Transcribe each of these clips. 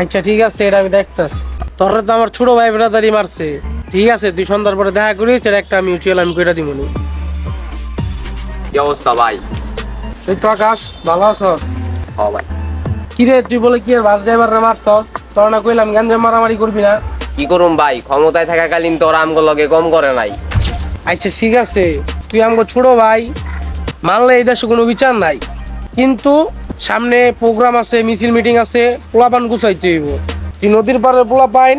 আচ্ছা ঠিক আছে এটা আমি দেখতেছি। তোর তো আমার ছোট ভাই ব্রাদারই মারছে। ঠিক আছে তুই সন্ধ্যার পরে দেখা করিস এটা একটা মিউচুয়াল আমি কইরা দিব কি অবস্থা ভাই? তুই তো আকাশ ভালো আছস হ ভাই। কি রে তুই বলে কি আর বাস ড্রাইভার রে মারছস? তোর না কইলাম গ্যাঞ্জাম মারামারি করবি না? কি করুম ভাই ক্ষমতায় থাকাকালীন তোর আমগো লগে কম করে নাই। আচ্ছা ঠিক আছে তুই আমাকে ছোট ভাই মানলে এই দেশে কোনো বিচার নাই। কিন্তু সামনে প্রোগ্রাম আছে মিছিল মিটিং আছে পোলাপান গুছাইতে হইব। নদীর পাড়ের পোলা পাইন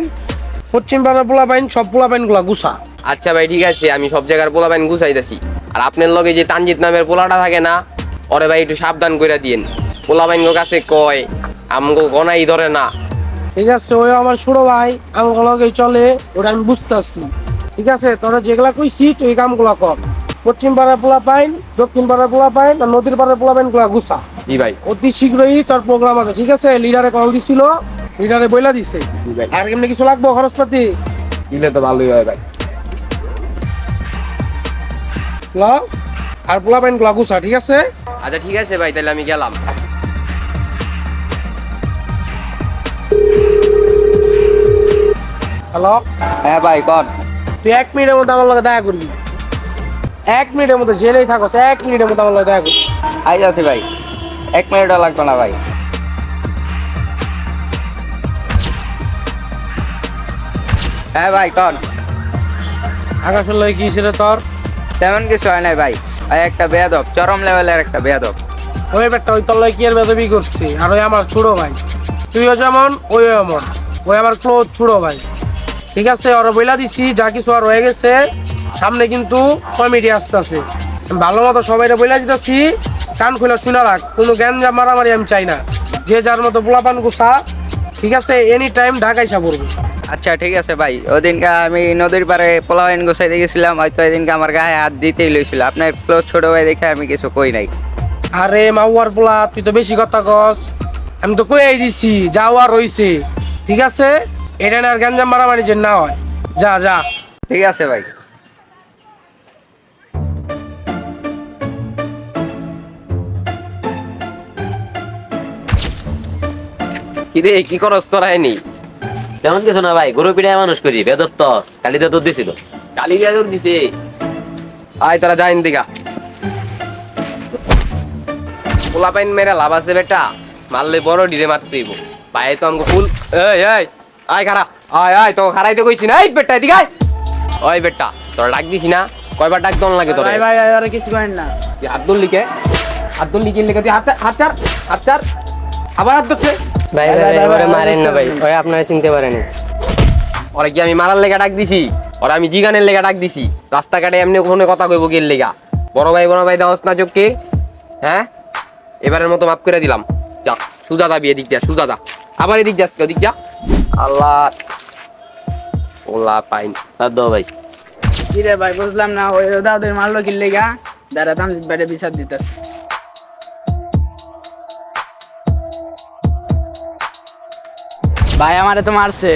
পশ্চিম পাড়ের পোলা পাইন সব পোলা পাইনগুলা গুছা। আচ্ছা ভাই ঠিক আছে আমি সব জায়গার পোলা পাইন গুছাইতেছি। আর আপনার লগে যে তানজিৎ নামের পোলাটা থাকে না ওরে ভাই একটু সাবধান করে দিয়েন। পোলা পাইন কাছে কয় আমগো গনাই ধরে না। ঠিক আছে ওই আমার ছোট ভাই আমার লগে চলে ওটা আমি বুঝতেছি। ঠিক আছে তোরা যেগুলা কইছি তুই কামগুলা কর। পশ্চিম পাড়ার পোলা পাইন দক্ষিণ পাড়ার পোলা পাইন আর নদীর পাড়ার পোলা পাইনগুলা গুছা। জি ভাই। অতি শীঘ্রই তোর প্রোগ্রাম আছে ঠিক আছে? লিডারে কল দিছিল লিডারে বইলা দিছে। জি ভাই। আর এমনি কিছু লাগবো খরচপাতি? দিলে তো ভালোই হয় ভাই। ল আর পোলা পাইনগুলা গুছা ঠিক আছে? আচ্ছা ঠিক আছে ভাই তাহলে আমি গেলাম। হ্যালো? হ্যাঁ ভাই কন। তুই এক মিনিটের মধ্যে আমার লগে দেখা করবি। এক মিনিটের মধ্যে জেলেই থাকস এক মিনিটের মধ্যে আমার দেখা আই আছি ভাই। এক মিনিটও লাগবে না ভাই। হ্যাঁ ভাই কন। আকাশের লগে কি ছিল তোর? তেমন কিছু হয় নাই ভাই। ভাই একটা বেয়াদব চরম লেভেলের একটা বেয়াদব। ওই ব্যাটটা ওই তোর লগে কি আর বেদবি করছি? আর ওই আমার ছোট ভাই। তুইও যেমন ওই এমন। ওই আমার ক্লোজ ছোট ভাই। ঠিক আছে ওরা বইলা দিছি যা কিছু আর হয়ে গেছে সামনে কিন্তু কমেডি আসতেছে। ভালো মতো সবাইটা বইলা দিতেছি কান খুলে শুনে রাখ কোনো যা মারামারি আমি চাই না। যে যার মতো পোলাপান গুছা ঠিক আছে এনি টাইম ঢাকায় সা পড়বে। আচ্ছা ঠিক আছে ভাই ওদিনকে আমি নদীর পাড়ে পোলাওয়াইন গোসাইতে গেছিলাম হয়তো ওইদিনকে আমার গায়ে হাত দিতেই লইছিল। আপনার ক্লোজ ছোট ভাই দেখে আমি কিছু কই নাই। আরে মাউয়ার পোলা তুই তো বেশি কথা কস। আমি তো কই দিছি যাওয়া রইছে। ঠিক আছে? এটা না আর গ্যাঞ্জাম মারামারি যে না হয়। যা যা। ঠিক আছে ভাই। কি রে কি করস তোরা এনি? তেমন কিছু না ভাই গরু পিড়ায় মানুষ করি বেদত্ত কালিতে দুধ দিছিল। কালি দিয়া দূর দিছে? আয় তোরা যাইন দিগা পোলা পাইন মেরে লাভ আছে বেটা মারলে বড় ডিরে মারতে দিব পায়ে তো আমাকে ফুল এই এই আয় খারা আয় আয় তো খারাইতে কইছি না। এই বেটা এদিকে আয়। ওই বেটা তোরা ডাক দিছি না কয়বার ডাক দন লাগে তোরা? ভাই ভাই আরে কিছু করেন না। তুই হাত ধরলি কে হাত ধরলি কে লেগে তুই হাত হাত চার হাত চার আবার হাত ধরছে। ভাই, ভাই, মারেন না ভাই। ওই আপনারা চিনতে পারেন। ওরা কি আমি মারার লেগা ডাক দিছি? ওরা আমি জিগানের লেগা ডাক দিছি। রাস্তাঘাটে এমনি ওখানে কথা কইব গেল লেগা। বড় ভাই বড় ভাই দাওস না চোখকে। হ্যাঁ? এবারের মতো মাফ করে দিলাম। যা সুজা যাবি এদিক দিয়া সুজা যা। আবার এদিক যা আজকে, ওদিক যা আল্লাহ। OLA pine. তার দো ভাই। কি রে ভাই বুঝলাম না ওই দাদুর মারলো কিনলে গা দাদা তামজিৎ বাইরে বিচার দিতেছে। ভাই আমারে তো মারছে।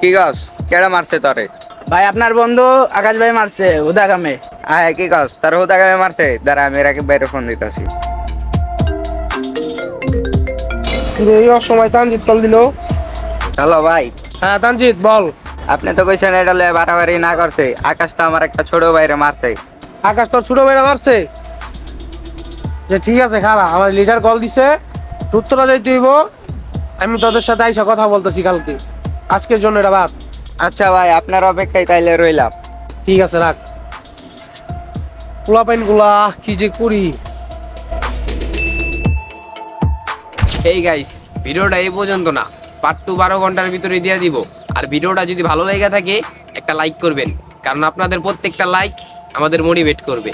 কি গছ? কেডা মারছে তরে? ভাই আপনার বন্ধু আকাশ ভাই মারছে উদা কামে আয় কি গছ? তার হুদা গামে মারছে? দাঁড়া আমি এরাকে বাইরে ফোন দিতেছি। এই অসময় তানজিৎ কল দিল। হ্যালো ভাই। হ্যাঁ তানজিৎ বল। আপনি তো কইছেন এটা লয়ে বাড়াবাড়ি না করছে আকাশটা আমার একটা ছোট বাইরে মারছে। আকাশ তোর ছোট ভাইরা মারছে? যে ঠিক আছে খারা আমার লিডার কল দিছে। উত্তরা যাইতে হইব। আমি তোদের সাথে আইসা কথা বলতেছি কালকে। আজকের জন্য এটা বাদ। আচ্ছা ভাই আপনার অপেক্ষায় তাইলে রইলাম। ঠিক আছে রাখ। পোলাপাইনগুলা কি যে করি? এই গাইস ভিডিওটা এই পর্যন্ত না। পার্ট টু বারো ঘণ্টার ভিতরে দিয়ে দিব। আর ভিডিওটা যদি ভালো লেগে থাকে একটা লাইক করবেন। কারণ আপনাদের প্রত্যেকটা লাইক আমাদের মোটিভেট করবে।